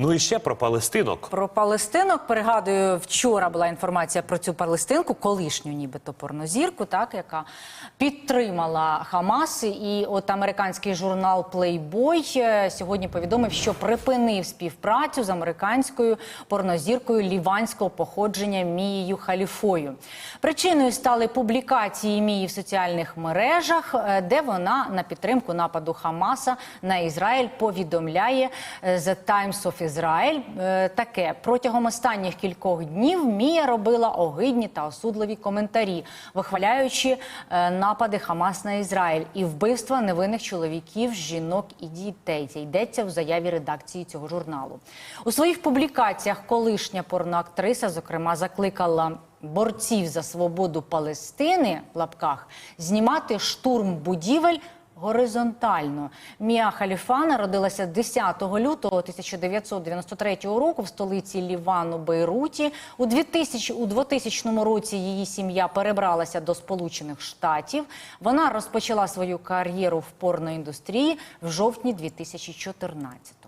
Ну і ще про палестинок. Про палестинок пригадую, вчора була інформація про цю палестинку, колишню, нібито порнозірку, так яка підтримала Хамас. І от американський журнал Playboy е, сьогодні повідомив, що припинив співпрацю з американською порнозіркою ліванського походження Мією Халіфою. Причиною стали публікації Мії в соціальних мережах, е, де вона на підтримку нападу Хамаса на Ізраїль повідомляє е, The Times of Israel е, таке протягом останніх кількох днів Мія робила огидні та осудливі коментарі, вихваляючи е, напади Хамас на Ізраїль і вбивства невинних чоловіків, жінок і дітей. Це йдеться в заяві редакції цього журналу. У своїх публікаціях колишня порноактриса, зокрема, закликала. Борців за свободу Палестини в лапках знімати штурм будівель горизонтально. Мія Халіфа народилася 10 лютого 1993 року в столиці Лівану Бейруті. У 2000, у 2000 році її сім'я перебралася до Сполучених Штатів. Вона розпочала свою кар'єру в порноіндустрії в жовтні 2014-го.